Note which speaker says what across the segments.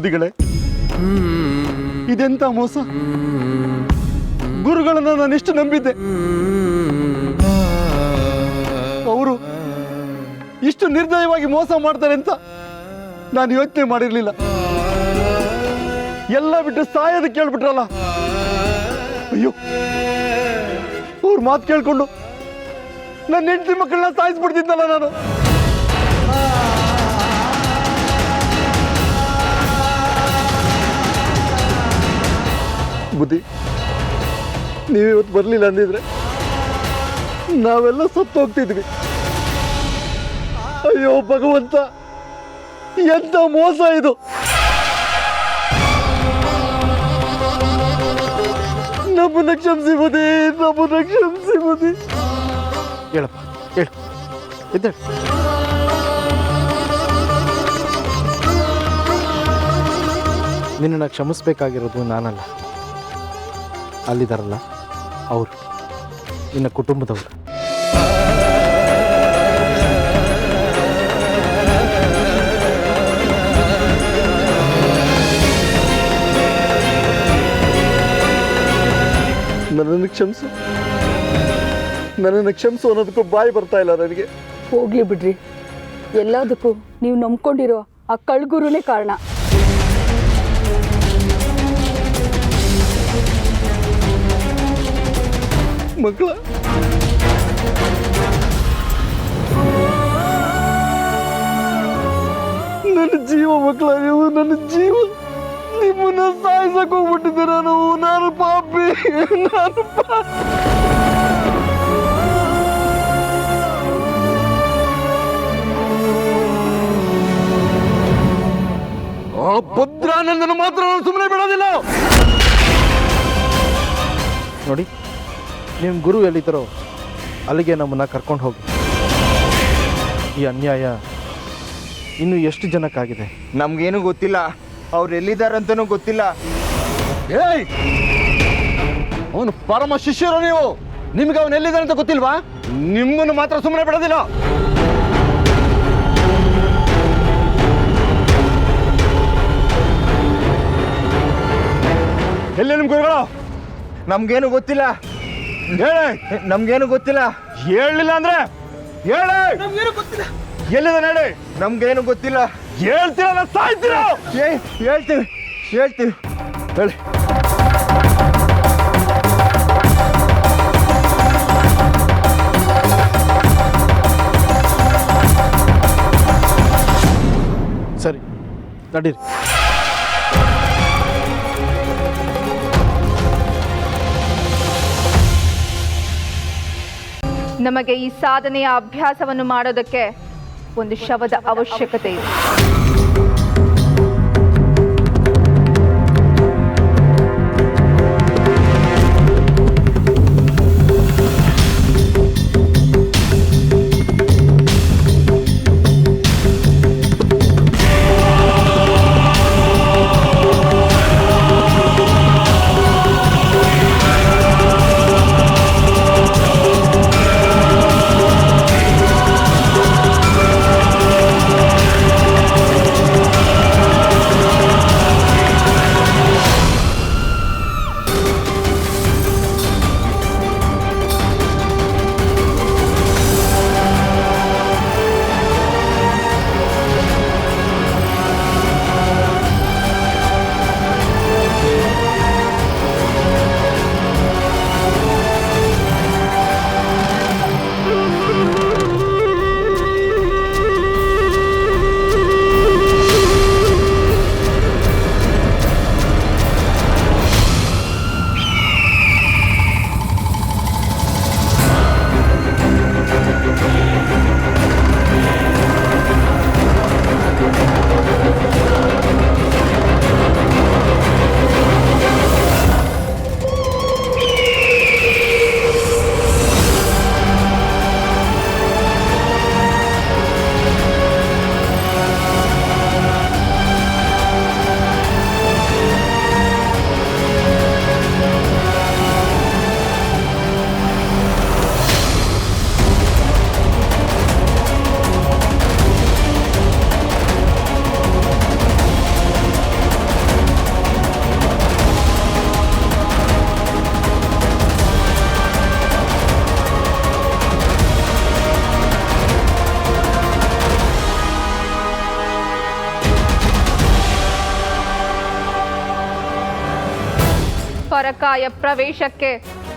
Speaker 1: ಬುದ್ಧಿಗಳೇ ಇದೆಂತ ಮೋಸ? ಗುರುಗಳನ್ನ ನಾನು ಎಷ್ಟು ನಂಬಿದ್ದೆ? ಅವರು ಇಷ್ಟು ನಿರ್ದಯವಾಗಿ ಮೋಸ ಮಾಡ್ತಾರೆ ಅಂತ ನಾನು ಯೋಚನೆ ಮಾಡಿರ್ಲಿಲ್ಲ. ಎಲ್ಲ ಬಿಟ್ಟು ಸಾಯೋದು ಕೇಳ್ಬಿಟ್ರಲ್ಲ? ಅಯ್ಯೋ, ಅವ್ರ ಮಾತು ಕೇಳ್ಕೊಂಡು ನನ್ನ ಹೆಂಡತಿ ಮಕ್ಕಳನ್ನ ಸಾಯಿಸ್ಬಿಡ್ತಿದ್ದಲ್ಲ ನಾನು. ಬುದ್ಧಿ. ನೀವಿವತ್ತು ಬರಲಿಲ್ಲ ಅಂದಿದ್ರೆ ನಾವೆಲ್ಲ ಸತ್ತು ಹೋಗ್ತಿದ್ವಿ. ಅಯ್ಯೋ ಭಗವಂತ, ಎಂತ ಮೋಸ ಇದು? ನಮ್ಮನ್ನ ಕ್ಷಮಿಸಿ ಬುದ್ಧಿ ನಮ್ಮನ್ನ ಕ್ಷಮಿಸಿ ಬುದ್ಧಿ
Speaker 2: ಹೇಳಪ್ಪ, ಹೇಳು. ಇದ್ದೇಳು ನಿನ್ನನ್ನು ಕ್ಷಮಿಸ್ಬೇಕಾಗಿರೋದು ನಾನಲ್ಲ. ಅಲ್ಲಿದ್ದಾರಲ್ಲ ಅವರು ನಿನ್ನ ಕುಟುಂಬದವರು.
Speaker 1: ನನ್ನನ್ನು ಕ್ಷಮಿಸು. ನನ್ನನ್ನು ಕ್ಷಮಿಸು ಅನ್ನೋದಕ್ಕೂ ಬಾಯಿ ಬರ್ತಾ ಇಲ್ಲ ನನಗೆ.
Speaker 3: ಹೋಗ್ಲಿ ಬಿಡ್ರಿ. ಎಲ್ಲದಕ್ಕೂ ನೀವು ನಂಬ್ಕೊಂಡಿರೋ ಆ ಕಳ್ಗುರುನೇ ಕಾರಣ.
Speaker 1: ಮಕ್ಕಳ ನನ್ನ ಜೀವ ಮಕ್ಕಳ ನೀವು ನನ್ನ ಜೀವ ನಿಮ್ಮನ್ನ ಸಾಯಿಸಕ್ ಹೋಗ್ಬಿಟ್ಟಿದ್ದೀರ ನಾನು ನಾನು ಪಾಪಿ ನಾನು ಪಾಪಿ ಆ ಭದ್ರಾನಂದನ ಮಾತ್ರ ನಾನು ಸುಮ್ಮನೆ ಬಿಡೋದಿಲ್ಲ.
Speaker 2: ನೋಡಿ. ನಿಮ್ಮ ಗುರು ಎಲ್ಲಿದ್ದಾರೋ ಅಲ್ಲಿಗೆ ನಮ್ಮನ್ನು ಕರ್ಕೊಂಡು ಹೋಗಿ. ಈ ಅನ್ಯಾಯ ಇನ್ನು ಎಷ್ಟು ಜನಕ್ಕಾಗಿದೆ?
Speaker 4: ನಮ್ಗೇನು ಗೊತ್ತಿಲ್ಲ. ಅವ್ರು ಎಲ್ಲಿದ್ದಾರಂತನೂ ಗೊತ್ತಿಲ್ಲ.
Speaker 1: ಏಯ್! ಅವನು ಪರಮ ಶಿಷ್ಯರು ನೀವು. ನಿಮ್ಗೆ ಅವನು ಎಲ್ಲಿದ್ದಾನೆ ಅಂತ ಗೊತ್ತಿಲ್ವಾ? ನಿಮ್ಮನ್ನು ಮಾತ್ರ ಸುಮ್ಮನೆ ಬಿಡೋದಿಲ್ಲ. ಎಲ್ಲಿ ನಿಮ್ಮ ಗುರುಗಳು?
Speaker 4: ನಮ್ಗೇನು ಗೊತ್ತಿಲ್ಲ.
Speaker 1: ಹೇಳಿ.
Speaker 4: ನಮ್ಗೇನು ಗೊತ್ತಿಲ್ಲ.
Speaker 1: ಹೇಳಲಿಲ್ಲ ಅಂದ್ರೆ? ಹೇಳಿ. ಎಲ್ಲಿದೆ ಹೇಳಿ?
Speaker 4: ನಮ್ಗೇನು ಗೊತ್ತಿಲ್ಲ.
Speaker 1: ಹೇಳ್ತೀರಲ್ಲ ಸಾಯ್ತೀರಾ?
Speaker 4: ಏ ಹೇಳ್ತೀವಿ ಹೇಳ್ತೀವಿ.
Speaker 1: ಹೇಳಿ.
Speaker 2: ಸರಿ ನಡೀರಿ.
Speaker 5: ನಮಗೆ ಈ ಸಾಧನೆಯ ಅಭ್ಯಾಸವನ್ನು ಮಾಡೋದಕ್ಕೆ ಒಂದು ಶವದ ಅವಶ್ಯಕತೆ ಇದೆ. ಪರಕಾಯ ಪ್ರವೇಶಕ್ಕೆ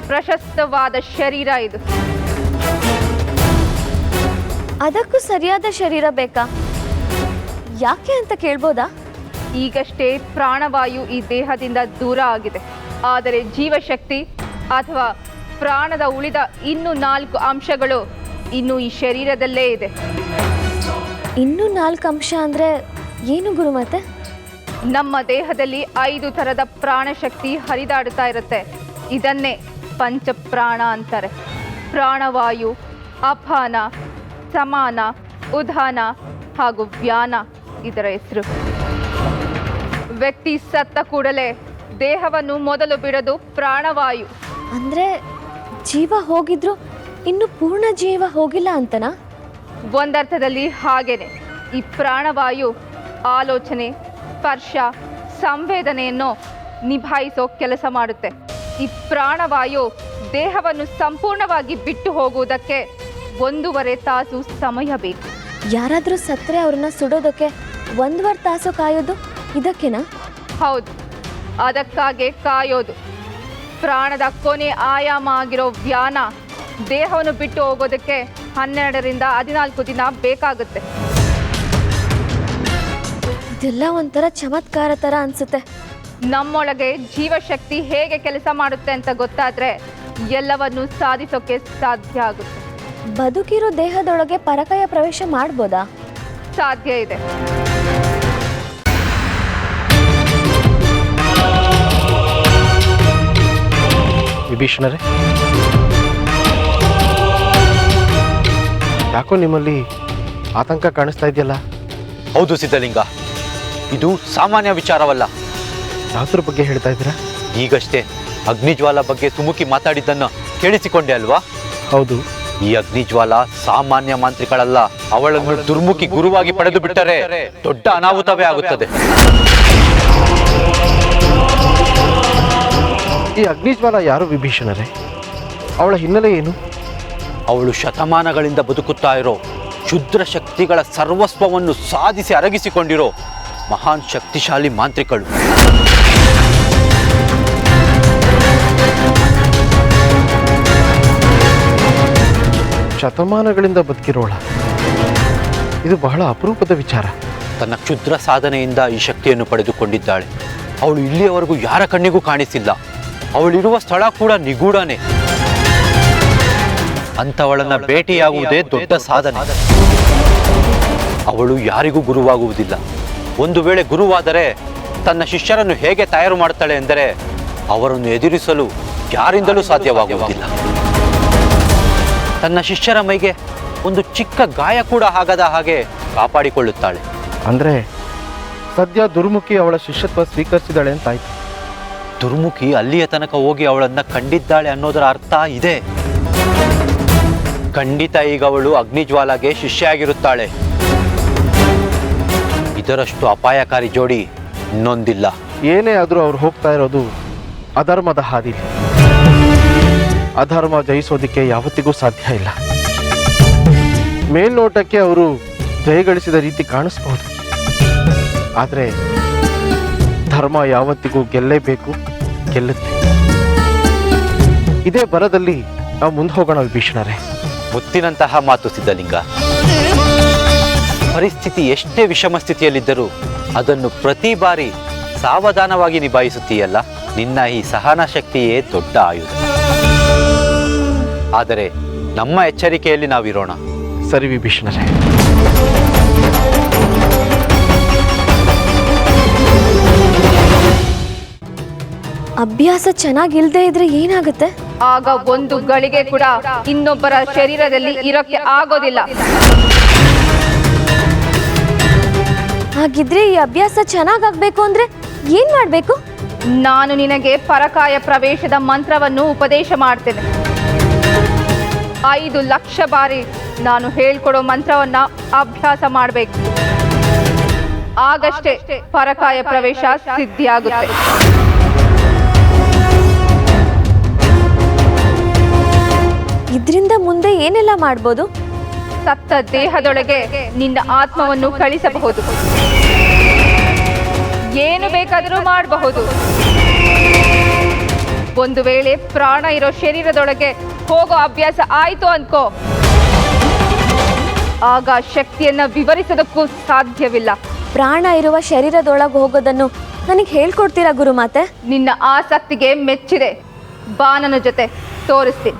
Speaker 5: ಪ್ರಶಸ್ತವಾದ ಶರೀರ ಇದು.
Speaker 6: ಅದಕ್ಕೂ ಸರಿಯಾದ ಶರೀರ ಬೇಕಾ? ಯಾಕೆ ಅಂತ ಕೇಳ್ಬೋದಾ?
Speaker 5: ಈಗಷ್ಟೇ ಪ್ರಾಣವಾಯು ಈ ದೇಹದಿಂದ ದೂರ ಆಗಿದೆ. ಆದರೆ ಜೀವಶಕ್ತಿ ಅಥವಾ ಪ್ರಾಣದ ಉಳಿದ ಇನ್ನು ನಾಲ್ಕು ಅಂಶಗಳು ಇನ್ನು ಈ ಶರೀರದಲ್ಲೇ ಇದೆ.
Speaker 6: ಇನ್ನು ನಾಲ್ಕು ಅಂಶ ಅಂದ್ರೆ ಏನು ಗುರುಮತೆ?
Speaker 5: ನಮ್ಮ ದೇಹದಲ್ಲಿ ಐದು ಥರದ ಪ್ರಾಣಶಕ್ತಿ ಹರಿದಾಡ್ತಾ ಇರುತ್ತೆ. ಇದನ್ನೇ ಪಂಚಪ್ರಾಣ ಅಂತಾರೆ. ಪ್ರಾಣವಾಯು ಅಪಾನ ಸಮಾನ ಉದಾನ ಹಾಗೂ ವ್ಯಾನ ಇದರ ಹೆಸರು. ವ್ಯಕ್ತಿ ಸತ್ತ ಕೂಡಲೇ ದೇಹವನ್ನು ಮೊದಲು ಬಿಡೋದು ಪ್ರಾಣವಾಯು.
Speaker 6: ಅಂದ್ರೆ ಜೀವ ಹೋಗಿದ್ರು ಇನ್ನು ಪೂರ್ಣ ಜೀವ ಹೋಗಿಲ್ಲ ಅಂತನಾ?
Speaker 5: ಒಂದರ್ಥದಲ್ಲಿ ಹಾಗೇನೆ. ಈ ಪ್ರಾಣವಾಯು ಆಲೋಚನೆ ಸ್ಪರ್ಶ ಸಂವೇದನೆಯನ್ನು ನಿಭಾಯಿಸೋ ಕೆಲಸ ಮಾಡುತ್ತೆ. ಈ ಪ್ರಾಣವಾಯು ದೇಹವನ್ನು ಸಂಪೂರ್ಣವಾಗಿ ಬಿಟ್ಟು ಹೋಗುವುದಕ್ಕೆ ಒಂದೂವರೆ ತಾಸು ಸಮಯ ಬೇಕು.
Speaker 6: ಯಾರಾದರೂ ಸತ್ತರೆ ಅವ್ರನ್ನ ಸುಡೋದಕ್ಕೆ ಒಂದೂವರೆ ತಾಸು ಕಾಯೋದು ಇದಕ್ಕೆನಾ?
Speaker 5: ಹೌದು ಅದಕ್ಕಾಗೆ ಕಾಯೋದು. ಪ್ರಾಣದ ಕೊನೆ ಆಯಾಮ ಆಗಿರೋ ವ್ಯಾನ ದೇಹವನ್ನು ಬಿಟ್ಟು ಹೋಗೋದಕ್ಕೆ ಹನ್ನೆರಡರಿಂದ ಹದಿನಾಲ್ಕು ದಿನ ಬೇಕಾಗುತ್ತೆ.
Speaker 6: ಇದೆಲ್ಲ ಒಂಥರ ಚಮತ್ಕಾರ ಥರ ಅನ್ಸುತ್ತೆ.
Speaker 5: ನಮ್ಮೊಳಗೆ ಜೀವಶಕ್ತಿ ಹೇಗೆ ಕೆಲಸ ಮಾಡುತ್ತೆ ಅಂತ ಗೊತ್ತಾದ್ರೆ ಎಲ್ಲವನ್ನು ಸಾಧಿಸೋಕೆ ಸಾಧ್ಯ ಆಗುತ್ತೆ.
Speaker 6: ಬದುಕಿರೋ ದೇಹದೊಳಗೆ ಪರಕಾಯ ಪ್ರವೇಶ ಮಾಡ್ಬೋದಾ?
Speaker 5: ಸಾಧ್ಯ ಇದೆ.
Speaker 2: ವಿಭೀಷಣರೇ ಯಾಕೋ ನಿಮ್ಮಲ್ಲಿ ಆತಂಕ ಕಾಣಿಸ್ತಾ ಇದೆಯಲ್ಲ?
Speaker 7: ಹೌದು ಸಿದ್ಧಲಿಂಗ. ಇದು ಸಾಮಾನ್ಯ ವಿಚಾರವಲ್ಲ.
Speaker 2: ಯಾವ್ದ್ರ ಬಗ್ಗೆ ಹೇಳ್ತಾ ಇದ್ದೀರಾ?
Speaker 7: ಈಗಷ್ಟೇ ಅಗ್ನಿಜ್ವಾಲ ಬಗ್ಗೆ ತುಮುಕಿ ಮಾತಾಡಿದ್ದನ್ನು ಕೇಳಿಸಿಕೊಂಡೆ ಅಲ್ವಾ?
Speaker 2: ಹೌದು.
Speaker 7: ಈ ಅಗ್ನಿಜ್ವಾಲ ಸಾಮಾನ್ಯ ಮಾಂತ್ರಿಗಳಲ್ಲ ಅವಳನ್ನು ದುರ್ಮುಖಿ ಗುರುವಾಗಿ ಪಡೆದು ಬಿಟ್ಟರೆ ದೊಡ್ಡ ಅನಾಹುತವೇ ಆಗುತ್ತದೆ.
Speaker 2: ಈ ಅಗ್ನಿಜ್ವಾಲ ಯಾರು ವಿಭೀಷಣರೇ? ಅವಳ ಹಿನ್ನೆಲೆ ಏನು?
Speaker 7: ಅವಳು ಶತಮಾನಗಳಿಂದ ಬದುಕುತ್ತಾ ಇರೋ ಶುದ್ರ ಶಕ್ತಿಗಳ ಸರ್ವಸ್ವವನ್ನು ಸಾಧಿಸಿ ಅರಗಿಸಿಕೊಂಡಿರೋ ಮಹಾನ್ ಶಕ್ತಿಶಾಲಿ ಮಾಂತ್ರಿಕಳು.
Speaker 2: ಶತಮಾನಗಳಿಂದ ಬದುಕಿರೋಳ. ಇದು ಬಹಳ ಅಪರೂಪದ ವಿಚಾರ.
Speaker 7: ತನ್ನ ಕ್ಷುದ್ರ ಸಾಧನೆಯಿಂದ ಈ ಶಕ್ತಿಯನ್ನು ಪಡೆದುಕೊಂಡಿದ್ದಾಳೆ. ಅವಳು ಇಲ್ಲಿಯವರೆಗೂ ಯಾರ ಕಣ್ಣಿಗೂ ಕಾಣಿಸಿಲ್ಲ. ಅವಳಿರುವ ಸ್ಥಳ ಕೂಡ ನಿಗೂಢನೇ. ಅಂಥವಳನ್ನು ಭೇಟಿಯಾಗುವುದೇ ದೊಡ್ಡ ಸಾಧನೆ. ಅವಳು ಯಾರಿಗೂ ಗುರುವಾಗುವುದಿಲ್ಲ. ಒಂದು ವೇಳೆ ಗುರುವಾದರೆ ತನ್ನ ಶಿಷ್ಯರನ್ನು ಹೇಗೆ ತಯಾರು ಮಾಡುತ್ತಾಳೆ ಎಂದರೆ ಅವರನ್ನು ಎದುರಿಸಲು ಯಾರಿಂದಲೂ ಸಾಧ್ಯವಾಗುವುದಿಲ್ಲ. ತನ್ನ ಶಿಷ್ಯರ ಮೈಗೆ ಒಂದು ಚಿಕ್ಕ ಗಾಯ ಕೂಡ ಆಗದ ಹಾಗೆ ಕಾಪಾಡಿಕೊಳ್ಳುತ್ತಾಳೆ.
Speaker 2: ಅಂದರೆ ಸದ್ಯ ದುರ್ಮುಖಿ ಅವಳ ಶಿಷ್ಯತ್ವ ಸ್ವೀಕರಿಸಿದಾಳೆ ಅಂತಾಯ್ತು
Speaker 7: ದುರ್ಮುಖಿ ಅಲ್ಲಿಯ ತನಕ ಹೋಗಿ ಅವಳನ್ನ ಕಂಡಿದ್ದಾಳೆ ಅನ್ನೋದರ ಅರ್ಥ ಇದೆ. ಖಂಡಿತ ಈಗ ಅವಳು ಅಗ್ನಿಜ್ವಾಲಾಗೆ ಶಿಷ್ಯಾಗಿರುತ್ತಾಳೆ ಇದರಷ್ಟು ಅಪಾಯಕಾರಿ ಜೋಡಿ ಇನ್ನೊಂದಿಲ್ಲ
Speaker 2: ಏನೇ ಆದರೂ ಅವ್ರು ಹೋಗ್ತಾ ಇರೋದು ಅಧರ್ಮದ ಹಾದಿ ಅಧರ್ಮ ಜಯಿಸೋದಕ್ಕೆ ಯಾವತ್ತಿಗೂ ಸಾಧ್ಯ ಇಲ್ಲ. ಮೇಲ್ನೋಟಕ್ಕೆ ಅವರು ಜಯಗಳಿಸಿದ ರೀತಿ ಕಾಣಿಸ್ಬಹುದು ಆದರೆ ಧರ್ಮ ಯಾವತ್ತಿಗೂ ಗೆಲ್ಲೇಬೇಕು ಗೆಲ್ಲುತ್ತೆ. ಇದೇ ಬರದಲ್ಲಿ ನಾವು ಮುಂದೆ ಹೋಗೋಣ ವಿಭೀಷಣರೇ.
Speaker 7: ಮುತ್ತಿನಂತಹ ಮಾತು ಸಿದ್ಧಲಿಂಗ. ಪರಿಸ್ಥಿತಿ ಎಷ್ಟೇ ವಿಷಮ ಸ್ಥಿತಿಯಲ್ಲಿದ್ದರೂ ಅದನ್ನು ಪ್ರತಿ ಬಾರಿ ಸಾವಧಾನವಾಗಿ ನಿಭಾಯಿಸುತ್ತೀಯಲ್ಲ? ನಿನ್ನ ಈ ಸಹನ ಶಕ್ತಿಯೇ ದೊಡ್ಡ ಆಯುಧ. ಆದರೆ ನಮ್ಮ ಎಚ್ಚರಿಕೆಯಲ್ಲಿ ನಾವಿರೋಣ.
Speaker 2: ಸರಿ ವಿಭೀಷಣರೇ.
Speaker 6: ಅಭ್ಯಾಸ ಚೆನ್ನಾಗಿಲ್ದೇ ಇದ್ರೆ ಏನಾಗುತ್ತೆ?
Speaker 5: ಆಗ ಒಂದು ಗಳಿಗೆ ಕೂಡ ಇನ್ನೊಬ್ಬರ ಶರೀರದಲ್ಲಿ ಇರೋಕ್ಕೆ ಆಗೋದಿಲ್ಲ.
Speaker 6: ಹಾಗಿದ್ರೆ ಈ ಅಭ್ಯಾಸ ಚೆನ್ನಾಗಾಗಬೇಕು ಅಂದ್ರೆ ಏನ್ ಮಾಡ್ಬೇಕು?
Speaker 5: ನಾನು ನಿನಗೆ ಪರಕಾಯ ಪ್ರವೇಶದ ಮಂತ್ರವನ್ನು ಉಪದೇಶ ಮಾಡ್ತೇನೆ. ಐದು ಲಕ್ಷ ಬಾರಿ ನಾನು ಹೇಳ್ಕೊಡೋ ಮಂತ್ರವನ್ನ ಅಭ್ಯಾಸ ಮಾಡಬೇಕು. ಆಗಷ್ಟೇ ಪರಕಾಯ ಪ್ರವೇಶ ಸಿದ್ಧಿಯಾಗುತ್ತೆ.
Speaker 6: ಇದರಿಂದ ಮುಂದೆ ಏನೆಲ್ಲ ಮಾಡ್ಬೋದು?
Speaker 5: ಸತ್ತ ದೇಹದೊಳಗೆ ನಿನ್ನ ಆತ್ಮವನ್ನು ಕಳಿಸಬಹುದು. ಏನು ಬೇಕಾದರೂ ಮಾಡಬಹುದು. ಒಂದು ವೇಳೆ ಪ್ರಾಣ ಇರೋ ಶರೀರದೊಳಗೆ ಹೋಗೋ ಅಭ್ಯಾಸ ಆಯಿತು ಅನ್ಕೋ. ಆಗ ಶಕ್ತಿಯನ್ನ ವಿವರಿಸೋದಕ್ಕೂ ಸಾಧ್ಯವಿಲ್ಲ.
Speaker 6: ಪ್ರಾಣ ಇರುವ ಶರೀರದೊಳಗೆ ಹೋಗೋದನ್ನು ನನಗೆ ಹೇಳ್ಕೊಡ್ತೀರಾ ಗುರುಮಾತೆ?
Speaker 5: ನಿನ್ನ ಆಸಕ್ತಿಗೆ ಮೆಚ್ಚಿದೆ. ಬಾ ನನ್ನ ಜೊತೆ ತೋರಿಸ್ತೀನಿ.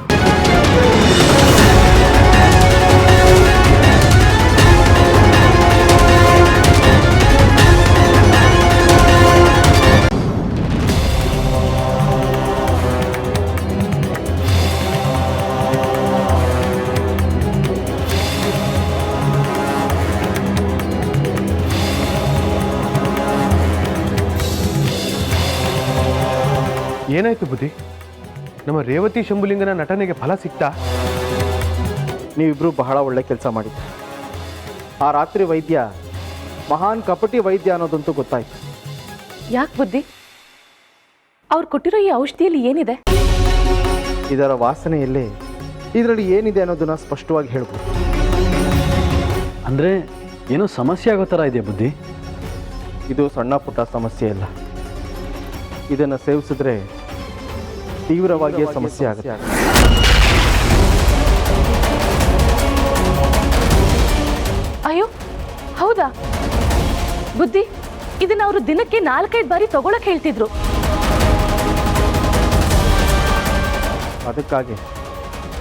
Speaker 1: ಏನಾಯ್ತು ಬುದ್ಧಿ? ನಮ್ಮ ರೇವತಿ ಶಂಭುಲಿಂಗನ ನಟನೆಗೆ ಫಲ ಸಿಕ್ತಾ?
Speaker 2: ನೀವಿಬ್ಬರು ಬಹಳ ಒಳ್ಳೆ ಕೆಲಸ ಮಾಡಿದ್ರಿ. ಆ ರಾತ್ರಿ ವೈದ್ಯ ಮಹಾನ್ ಕಪಟಿ ವೈದ್ಯ ಅನ್ನೋದಂತೂ ಗೊತ್ತಾಯ್ತು.
Speaker 3: ಯಾಕೆ ಬುದ್ಧಿ? ಅವ್ರು ಕೊಟ್ಟಿರೋ ಈ ಔಷಧಿಯಲ್ಲಿ ಏನಿದೆ?
Speaker 2: ಇದರ ವಾಸನೆಯಲ್ಲಿ ಇದರಲ್ಲಿ ಏನಿದೆ ಅನ್ನೋದನ್ನ ಸ್ಪಷ್ಟವಾಗಿ ಹೇಳ್ಬೋದು.
Speaker 8: ಅಂದರೆ ಏನೋ ಸಮಸ್ಯೆ ಆಗೋ ಥರ ಇದೆ ಬುದ್ಧಿ?
Speaker 2: ಇದು ಸಣ್ಣ ಪುಟ್ಟ ಸಮಸ್ಯೆ ಇಲ್ಲ ಇದನ್ನು ಸೇವಿಸಿದ್ರೆ ತೀವ್ರವಾಗಿಯೇ ಸಮಸ್ಯೆ ಆಗುತ್ತೆ.
Speaker 3: ಅಯ್ಯೋ ಹೌದಾ? ಬುದ್ಧಿ ಇದನ್ನ ಅವರು ದಿನಕ್ಕೆ ನಾಲ್ಕೈದು ಬಾರಿ ತಗೊಳಕ್ ಹೇಳ್ತಿದ್ರು.
Speaker 2: ಅದಕ್ಕಾಗಿ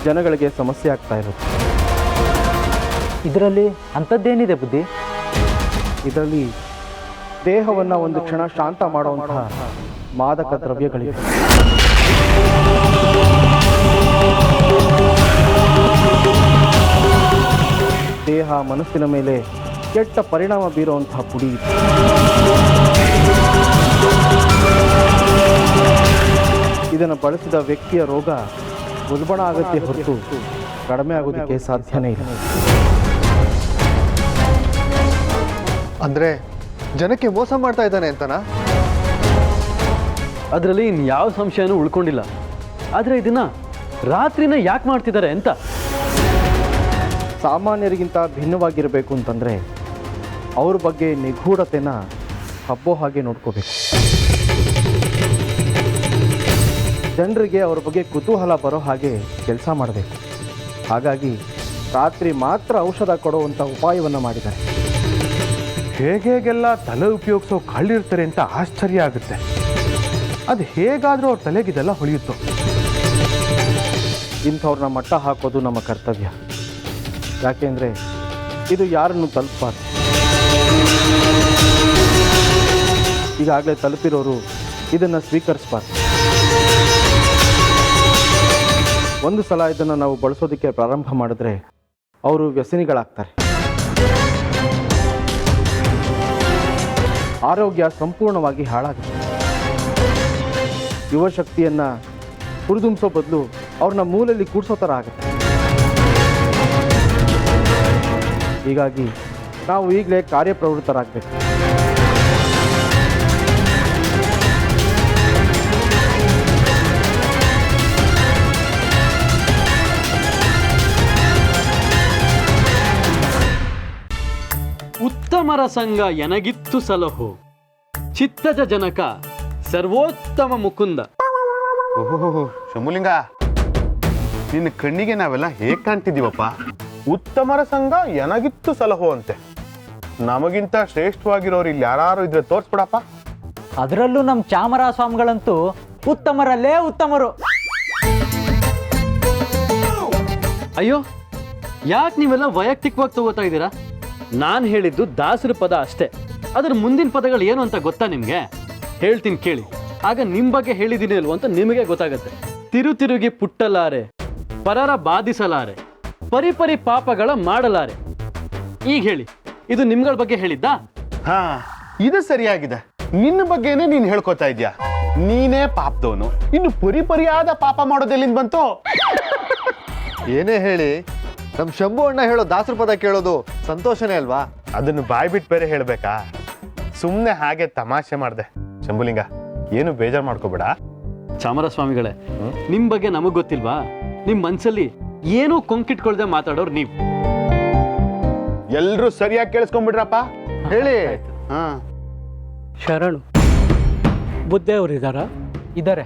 Speaker 2: ಜನಗಳಿಗೆ ಸಮಸ್ಯೆ ಆಗ್ತಾ ಇರುತ್ತೆ.
Speaker 8: ಇದರಲ್ಲಿ ಅಂಥದ್ದೇನಿದೆ ಬುದ್ಧಿ?
Speaker 2: ಇದರಲ್ಲಿ ದೇಹವನ್ನು ಒಂದು ಕ್ಷಣ ಶಾಂತ ಮಾಡುವಂತಹ ಮಾದಕ ದ್ರವ್ಯಗಳಿವೆ. ದೇಹ ಮನಸ್ಸಿನ ಮೇಲೆ ಕೆಟ್ಟ ಪರಿಣಾಮ ಬೀರುವಂತಹ ಪುಡಿ ಇದೆ. ಇದನ್ನು ಬಳಸಿದ ವ್ಯಕ್ತಿಯ ರೋಗ ಉಲ್ಬಣ ಆಗುತ್ತೆ ಹೊರತು ಕಡಿಮೆ ಆಗೋದಕ್ಕೆ ಸಾಧ್ಯನೇ ಇಲ್ಲ.
Speaker 1: ಅಂದ್ರೆ ಜನಕ್ಕೆ ಮೋಸ ಮಾಡ್ತಾ ಇದ್ದಾನೆ ಅಂತನಾ?
Speaker 8: ಅದರಲ್ಲಿ ಇನ್ಯಾವ ಸಂಶಯನೂ ಉಳ್ಕೊಂಡಿಲ್ಲ. ಆದರೆ ಇದನ್ನ ರಾತ್ರಿನ ಯಾಕೆ ಮಾಡ್ತಿದ್ದಾರೆ ಅಂತ
Speaker 2: ಸಾಮಾನ್ಯರಿಗಿಂತ ಭಿನ್ನವಾಗಿರಬೇಕು ಅಂತಂದರೆ ಅವ್ರ ಬಗ್ಗೆ ನಿಗೂಢತೆನ ಹಬ್ಬೋ ಹಾಗೆ ನೋಡ್ಕೋಬೇಕು. ಜನರಿಗೆ ಅವ್ರ ಬಗ್ಗೆ ಕುತೂಹಲ ಬರೋ ಹಾಗೆ ಕೆಲಸ ಮಾಡಬೇಕು. ಹಾಗಾಗಿ ರಾತ್ರಿ ಮಾತ್ರ ಔಷಧ ಕೊಡುವಂಥ ಉಪಾಯವನ್ನು ಮಾಡಿದ್ದಾರೆ.
Speaker 1: ಹೇಗೆಲ್ಲ ತಲೆ ಉಪಯೋಗಿಸೋ ಕಳ್ಳಿರ್ತಾರೆ ಅಂತ ಆಶ್ಚರ್ಯ ಆಗುತ್ತೆ. ಅದು ಹೇಗಾದರೂ ಅವ್ರ ತಲೆಗಿದೆಲ್ಲ ಹೊಳೆಯುತ್ತೋ.
Speaker 2: ಇಂಥವ್ರನ್ನ ಮಟ್ಟ ಹಾಕೋದು ನಮ್ಮ ಕರ್ತವ್ಯ. ಯಾಕೆಂದರೆ ಇದು ಯಾರನ್ನು ತಲುಪಬಾರ್ದು. ಈಗಾಗಲೇ ತಲುಪಿರೋರು ಇದನ್ನು ಸ್ವೀಕರಿಸಬಾರ್ದು. ಒಂದು ಸಲ ಇದನ್ನು ನಾವು ಬಳಸೋದಕ್ಕೆ ಪ್ರಾರಂಭ ಮಾಡಿದ್ರೆ ಅವರು ವ್ಯಸನಿಗಳಾಗ್ತಾರೆ. ಆರೋಗ್ಯ ಸಂಪೂರ್ಣವಾಗಿ ಹಾಳಾಗುತ್ತೆ. ಯುವಶಕ್ತಿಯನ್ನು ಹುರಿದುಂಬಿಸೋ ಬದಲು ಅವ್ರನ್ನ ಮೂಲೆಯಲ್ಲಿ ಕೂಡಿಸೋ ಥರ ಆಗುತ್ತೆ. ಹೀಗಾಗಿ ನಾವು ಈಗಲೇ ಕಾರ್ಯಪ್ರವೃತ್ತರಾಗಬೇಕು.
Speaker 8: ಉತ್ತಮರ ಸಂಘ ಎನಗಿತ್ತು ಸಲಹು. ಚಿತ್ತಜ ಜನಕ ಸರ್ವೋತ್ತಮ ಮುಕುಂದ.
Speaker 9: ಓಹೋ ಶಂಭುಲಿಂಗ ನಿನ್ನ ಕಣ್ಣಿಗೆ ನಾವೆಲ್ಲ ಹೇಗೆ ಕಾಣ್ತಿದ್ದೀವಪ್ಪ? ಉತ್ತಮರ ಸಂಘ ಎನಗಿತ್ತು ಸಲಹೋ ಅಂತೆ ನಮಗಿಂತ ಶ್ರೇಷ್ಠವಾಗಿರೋರು ಇಲ್ಲಿ ಯಾರು ಇದ್ರೆ ತೋರ್ಸ್ಬಿಡಪ್ಪ.
Speaker 10: ಅದರಲ್ಲೂ ನಮ್ಮ ಚಾಮರ ಸ್ವಾಮಿಗಳಂತೂ ಉತ್ತಮರಲ್ಲೇ ಉತ್ತಮರು.
Speaker 8: ಅಯ್ಯೋ ಯಾಕೆ ನೀವೆಲ್ಲ ವೈಯಕ್ತಿಕವಾಗಿ ತಗೋತಾ ಇದ್ದೀರಾ? ನಾನು ಹೇಳಿದ್ದು ದಾಸರ ಪದ ಅಷ್ಟೇ. ಅದ್ರ ಮುಂದಿನ ಪದಗಳು ಏನು ಅಂತ ಗೊತ್ತಾ ನಿಮಗೆ? ಹೇಳ್ತೀನಿ ಕೇಳಿ. ಆಗ ನಿಮ್ಮ ಬಗ್ಗೆ ಹೇಳಿದ್ದೀನಿ ಅಲ್ವ ಅಂತ ನಿಮಗೆ ಗೊತ್ತಾಗತ್ತೆ. ತಿರು ತಿರುಗಿ ಪುಟ್ಟಲಾರೆ ಪರರ ಬಾಧಿಸಲಾರೆ. ಪರಿಪರಿ ಪಾಪಗಳ ಮಾಡಲಾರೆ. ಈಗ ಹೇಳಿ ಇದು ನಿಮ್ಗಳ ಬಗ್ಗೆ ಹೇಳಿದ್ದಾ?
Speaker 9: ಹಾ ಇದು ಸರಿಯಾಗಿದೆ. ನಿನ್ನ ಬಗ್ಗೆನೇ ನೀನ್ ಹೇಳ್ಕೊತಾ ಇದ್ಯಾ? ನೀನೇ ಪಾಪದವನು. ಇನ್ನು ಪರಿಪರಿಯಾದ ಪಾಪ ಮಾಡೋದೆಲ್ಲಿಂದ ಬಂತು?
Speaker 1: ಏನೇ ಹೇಳಿ ನಮ್ ಶಂಭು ಅಣ್ಣ ಹೇಳೋ ದಾಸರ ಪದ ಕೇಳೋದು ಸಂತೋಷನೇ ಅಲ್ವಾ?
Speaker 9: ಅದನ್ನು ಬಾಯ್ ಬಿಟ್ಟು ಬೇರೆ ಹೇಳ್ಬೇಕಾ? ಸುಮ್ಮನೆ ಹಾಗೆ ತಮಾಷೆ ಮಾಡಿದೆ. ಶಂಭುಲಿಂಗ ಏನು ಬೇಜಾರು ಮಾಡ್ಕೋಬೇಡ.
Speaker 8: ಚಾಮರಸ್ವಾಮಿಗಳೇ ನಿಮ್ ಬಗ್ಗೆ ನಮಗ್ ಗೊತ್ತಿಲ್ವಾ? ನಿಮ್ ಮನ್ಸಲ್ಲಿ ಏನೂ ಕೊಂಕಿಟ್ಕೊಳ್ದೆ ಮಾತಾಡೋರು ನೀವು.
Speaker 9: ಎಲ್ರು ಸರಿಯಾಗಿ ಕೇಳಿಸ್ಕೊಂಡ್ಬಿಡ್ರಪ್ಪ ಹೇಳಿ. ಹಾ
Speaker 10: ಶರಣು ಬುದ್ಧೇವ್ರು ಇದ್ದಾರಾ
Speaker 8: ಇದ್ದಾರೆ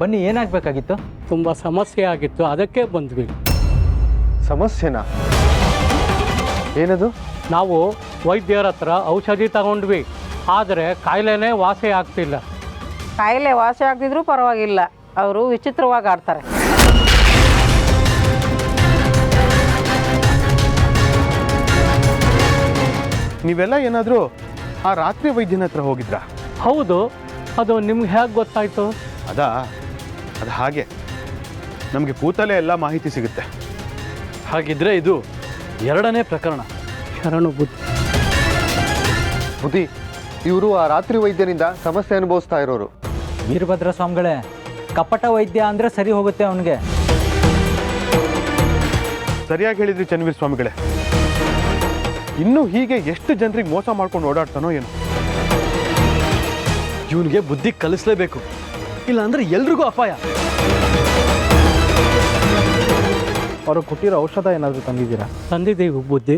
Speaker 10: ಬನ್ನಿ ಏನಾಗಬೇಕಾಗಿತ್ತು?
Speaker 11: ತುಂಬ ಸಮಸ್ಯೆ ಆಗಿತ್ತು ಅದಕ್ಕೆ ಬಂದ್ವಿ.
Speaker 9: ಸಮಸ್ಯೆನಾ? ಏನದು?
Speaker 11: ನಾವು ವೈದ್ಯರ ಹತ್ರ ಔಷಧಿ ತಗೊಂಡ್ವಿ ಆದರೆ ಕಾಯಿಲೆನೇ ವಾಸಿ ಆಗ್ತಿಲ್ಲ.
Speaker 12: ಕಾಯಿಲೆ ವಾಸಿ ಆಗದಿದ್ರೂ ಪರವಾಗಿಲ್ಲ ಅವರು ವಿಚಿತ್ರವಾಗಿ ಆಡ್ತಾರೆ.
Speaker 9: ನೀವೆಲ್ಲ ಏನಾದರೂ ಆ ರಾತ್ರಿ ವೈದ್ಯನ ಹತ್ರ ಹೋಗಿದ್ರಾ?
Speaker 11: ಹೌದು. ಅದು ನಿಮ್ಗೆ ಹೇಗೆ ಗೊತ್ತಾಯ್ತು?
Speaker 9: ಅದಾ? ಅದು ಹಾಗೆ. ನಮಗೆ ಕೂತಲೇ ಎಲ್ಲ ಮಾಹಿತಿ ಸಿಗುತ್ತೆ.
Speaker 8: ಹಾಗಿದ್ರೆ ಇದು ಎರಡನೇ ಪ್ರಕರಣ.
Speaker 11: ಶರಣು ಬುದ್ಧಿ.
Speaker 1: ಬುದ್ಧಿ ಇವರು ಆ ರಾತ್ರಿ ವೈದ್ಯನಿಂದ ಸಮಸ್ಯೆ ಅನುಭವಿಸ್ತಾ ಇರೋರು.
Speaker 10: ವೀರಭದ್ರ ಸ್ವಾಮಿಗಳೇ ಕಪಟ ವೈದ್ಯ ಅಂದರೆ ಸರಿ ಹೋಗುತ್ತೆ ಅವನಿಗೆ.
Speaker 9: ಸರಿಯಾಗಿ ಹೇಳಿದ್ರಿ ಚನ್ವೀರ್ ಸ್ವಾಮಿಗಳೇ ಇನ್ನು ಹೀಗೆ ಎಷ್ಟು ಜನರಿಗೆ ಮೋಸ ಮಾಡ್ಕೊಂಡು ಓಡಾಡ್ತಾನೋ ಏನು.
Speaker 8: ಇವನಿಗೆ ಬುದ್ಧಿ ಕಲಿಸ್ಲೇಬೇಕು. ಇಲ್ಲಾಂದ್ರೆ ಎಲ್ರಿಗೂ ಅಪಾಯ.
Speaker 2: ಅವರು ಕೊಟ್ಟಿರೋ ಔಷಧ ಏನಾದರೂ ತಂದಿದ್ದೀರಾ?
Speaker 11: ತಂದಿದ್ದೀವಿ ಬುದ್ಧಿ.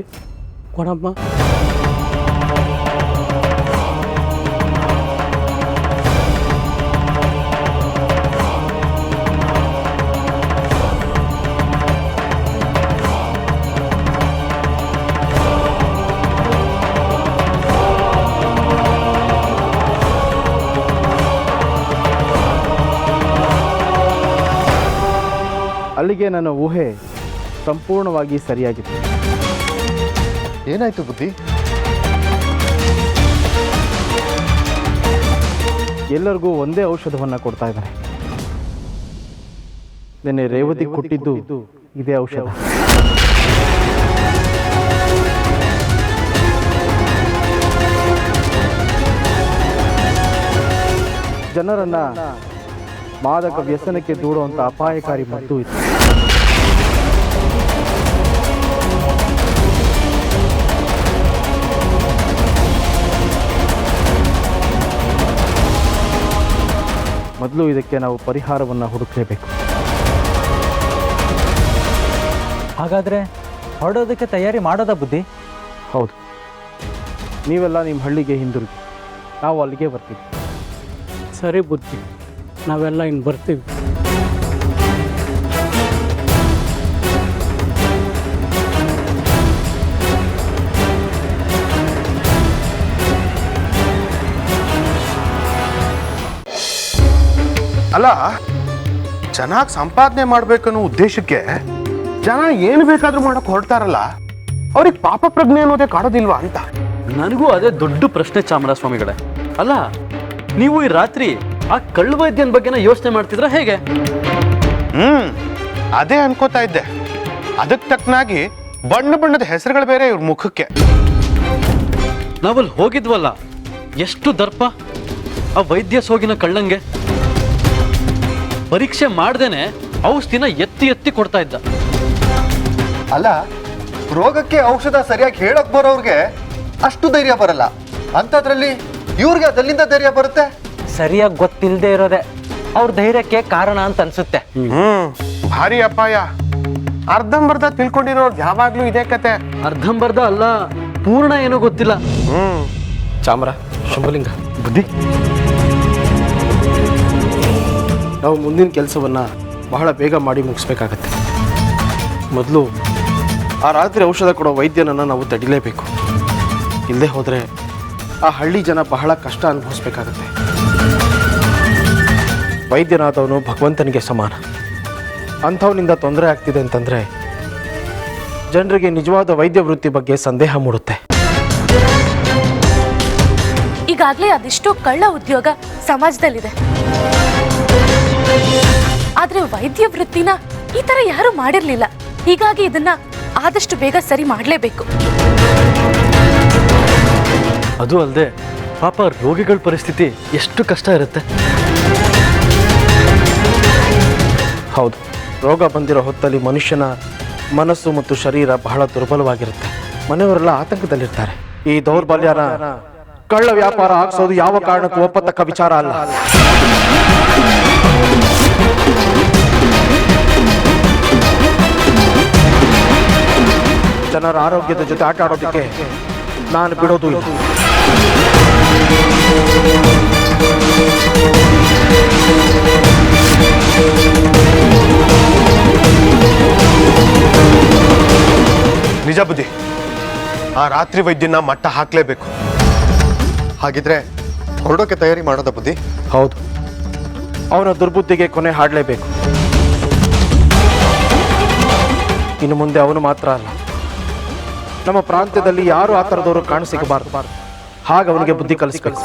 Speaker 11: ಕೊಡಮ್ಮ.
Speaker 2: ಅಲ್ಲಿಗೆ ನನ್ನ ಊಹೆ ಸಂಪೂರ್ಣವಾಗಿ ಸರಿಯಾಗಿತ್ತು
Speaker 1: ಏನಾಯ್ತು ಬುದ್ಧಿ?
Speaker 2: ಎಲ್ಲರಿಗೂ ಒಂದೇ ಔಷಧವನ್ನು ಕೊಡ್ತಾ ಇದ್ದಾರೆ. ನಿನ್ನೆ ರೇವತಿ ಕೊಟ್ಟಿದ್ದು ಇದೇ ಔಷಧ. ಜನರನ್ನ ಮಾದಕ ವ್ಯಸನಕ್ಕೆ ದೂಡುವಂಥ ಅಪಾಯಕಾರಿ ಮದ್ದು ಇದು. ಮೊದಲು ಇದಕ್ಕೆ ನಾವು ಪರಿಹಾರವನ್ನು ಹುಡುಕಲೇಬೇಕು.
Speaker 10: ಹಾಗಾದರೆ ಹೊರಡೋದಕ್ಕೆ ತಯಾರಿ ಮಾಡೋದ ಬುದ್ಧಿ?
Speaker 2: ಹೌದು. ನೀವೆಲ್ಲ ನಿಮ್ಮ ಹಳ್ಳಿಗೆ ಹಿಂದಿರುಗಿ. ನಾವು ಅಲ್ಲಿಗೆ ಬರ್ತೀವಿ.
Speaker 11: ಸರಿ ಬುದ್ಧಿ. ನಾವೆಲ್ಲ ಇನ್ನು ಬರ್ತೀವಿ.
Speaker 9: ಅಲ್ಲ ಚೆನ್ನಾಗಿ ಸಂಪಾದನೆ ಮಾಡ್ಬೇಕನ್ನೋ ಉದ್ದೇಶಕ್ಕೆ ಜನ ಏನು ಬೇಕಾದ್ರೂ ಮಾಡಕ್ ಹೊರಡ್ತಾರಲ್ಲ ಅವ್ರಿಗೆ ಪಾಪ ಪ್ರಜ್ಞೆ ಅನ್ನೋದೇ ಕಾಡೋದಿಲ್ವಾ ಅಂತ?
Speaker 8: ನನಗೂ ಅದೇ ದೊಡ್ಡ ಪ್ರಶ್ನೆ ಚಾಮರಾಜ ಸ್ವಾಮಿಗಳೇ ಅಲ್ಲ ನೀವು ಈ ರಾತ್ರಿ ಆ ಕಳ್ಳ ವೈದ್ಯನ ಬಗ್ಗೆನ ಯೋಚನೆ ಮಾಡ್ತಿದ್ರ ಹೇಗೆ?
Speaker 9: ಹ್ಮ್ ಅದೇ ಅನ್ಕೋತಾ ಇದ್ದೆ. ಅದಕ್ಕೆ ತಕ್ಕನಾಗಿ ಬಣ್ಣ ಬಣ್ಣದ ಹೆಸರುಗಳು ಬೇರೆ ಇವ್ರ ಮುಖಕ್ಕೆ.
Speaker 8: ನಾವಲ್ಲಿ ಹೋಗಿದ್ವಲ್ಲ ಎಷ್ಟು ದರ್ಪ? ಆ ವೈದ್ಯ ಸೋಗಿನ ಕಳ್ಳಂಗೆ. ಪರೀಕ್ಷೆ ಮಾಡ್ದೇನೆ ಔಷಧಿನ ಎತ್ತಿ ಎತ್ತಿ ಕೊಡ್ತಾ ಇದ್ದ.
Speaker 1: ಅಲ್ಲ ರೋಗಕ್ಕೆ ಔಷಧ ಸರಿಯಾಗಿ ಹೇಳಕ್ ಬರೋರ್ಗೆ ಅಷ್ಟು ಧೈರ್ಯ ಬರಲ್ಲ. ಅಂಥದ್ರಲ್ಲಿ ಇವ್ರಿಗೆ ಅದಲ್ಲಿಂದ ಧೈರ್ಯ ಬರುತ್ತೆ?
Speaker 10: ಸರಿಯಾಗಿ ಗೊತ್ತಿಲ್ಲದೆ ಇರೋದೆ ಅವ್ರ ಧೈರ್ಯಕ್ಕೆ ಕಾರಣ ಅಂತ ಅನ್ಸುತ್ತೆ.
Speaker 9: ಹ್ಮ್. ಭಾರಿ ಅಪಾಯ. ಅರ್ಧಂಬರ್ಧ ತಿಳ್ಕೊಂಡಿರೋ ಯಾವಾಗ್ಲೂ ಇದೇ ಕತೆ.
Speaker 8: ಅರ್ಧಂಬರ್ಧ ಅಲ್ಲ ಪೂರ್ಣ ಏನೋ ಗೊತ್ತಿಲ್ಲ.
Speaker 9: ಹ್ಮ್.
Speaker 2: ಚಾಮರ ಶುಭಲಿಂಗ
Speaker 9: ಬುದ್ಧಿ.
Speaker 2: ನಾವು ಮುಂದಿನ ಕೆಲಸವನ್ನು ಬಹಳ ಬೇಗ ಮಾಡಿ ಮುಗಿಸ್ಬೇಕಾಗತ್ತೆ. ಮೊದಲು ಆ ರಾತ್ರಿ ಔಷಧ ಕೊಡೋ ವೈದ್ಯನನ್ನು ನಾವು ತಡಿಲೇಬೇಕು. ಇಲ್ಲದೆ ಹೋದರೆ ಆ ಹಳ್ಳಿ ಜನ ಬಹಳ ಕಷ್ಟ ಅನುಭವಿಸ್ಬೇಕಾಗತ್ತೆ. ವೈದ್ಯನಾದವನು ಭಗವಂತನಿಗೆ ಸಮಾನ. ಅಂಥವನಿಂದ ತೊಂದರೆ ಆಗ್ತಿದೆ ಅಂತಂದರೆ ಜನರಿಗೆ ನಿಜವಾದ ವೈದ್ಯ ವೃತ್ತಿ ಬಗ್ಗೆ ಸಂದೇಹ ಮೂಡುತ್ತೆ.
Speaker 6: ಈಗಾಗಲೇ ಅದೆಷ್ಟೋ ಕಳ್ಳ ಉದ್ಯೋಗ ಸಮಾಜದಲ್ಲಿದೆ. ಆದರೆ ವೈದ್ಯ ವೃತ್ತಿನ ಈ ತರ ಯಾರು ಮಾಡಿರಲಿಲ್ಲ. ಹೀಗಾಗಿ ಇದನ್ನ ಆದಷ್ಟು ಬೇಗ ಸರಿ ಮಾಡಲೇಬೇಕು.
Speaker 8: ಅದು ಅಲ್ಲದೆ ಪಾಪ ರೋಗಿಗಳ ಪರಿಸ್ಥಿತಿ ಎಷ್ಟು ಕಷ್ಟ ಇರುತ್ತೆ.
Speaker 2: ಹೌದು. ರೋಗ ಬಂದಿರೋ ಹೊತ್ತಲ್ಲಿ ಮನುಷ್ಯನ ಮನಸ್ಸು ಮತ್ತು ಶರೀರ ಬಹಳ ದುರ್ಬಲವಾಗಿರುತ್ತೆ. ಮನೆಯವರೆಲ್ಲ ಆತಂಕದಲ್ಲಿರ್ತಾರೆ. ಈ ದೌರ್ಬಲ್ಯನ ಕಳ್ಳ ವ್ಯಾಪಾರ ಹಾಕ್ಸೋದು ಯಾವ ಕಾರಣಕ್ಕೂ ಒಪ್ಪತಕ್ಕ ವಿಚಾರ ಅಲ್ಲ. ಜನರ ಆರೋಗ್ಯದ ಜೊತೆ ಆಟ ಆಡೋದಕ್ಕೆ ನಾನು ಬಿಡೋದು ಇಲ್ಲ.
Speaker 9: ನಿಜ ಬುದ್ಧಿ. ಆ ರಾತ್ರಿ ವೈದ್ಯನ ಮಟ್ಟ ಹಾಕ್ಲೇಬೇಕು.
Speaker 13: ಹಾಗಿದ್ರೆ ಹೊರಡೋಕೆ ತಯಾರಿ ಮಾಡೋದ ಬುದ್ಧಿ?
Speaker 14: ಹೌದು. ಅವನ ದುರ್ಬುದ್ಧಿಗೆ ಕೊನೆ ಹಾಡಲೇಬೇಕು. ಇನ್ನು ಮುಂದೆ ಅವನು ಮಾತ್ರ ಅಲ್ಲ. ನಮ್ಮ ಪ್ರಾಂತ್ಯದಲ್ಲಿ ಯಾರು ಆ ಥರದವರು ಕಾಣಸಿಗಬಾರ್ದು ಹಾಗೆ ಅವನಿಗೆ ಬುದ್ಧಿ ಕಲಿಸ್ಬೇಕು.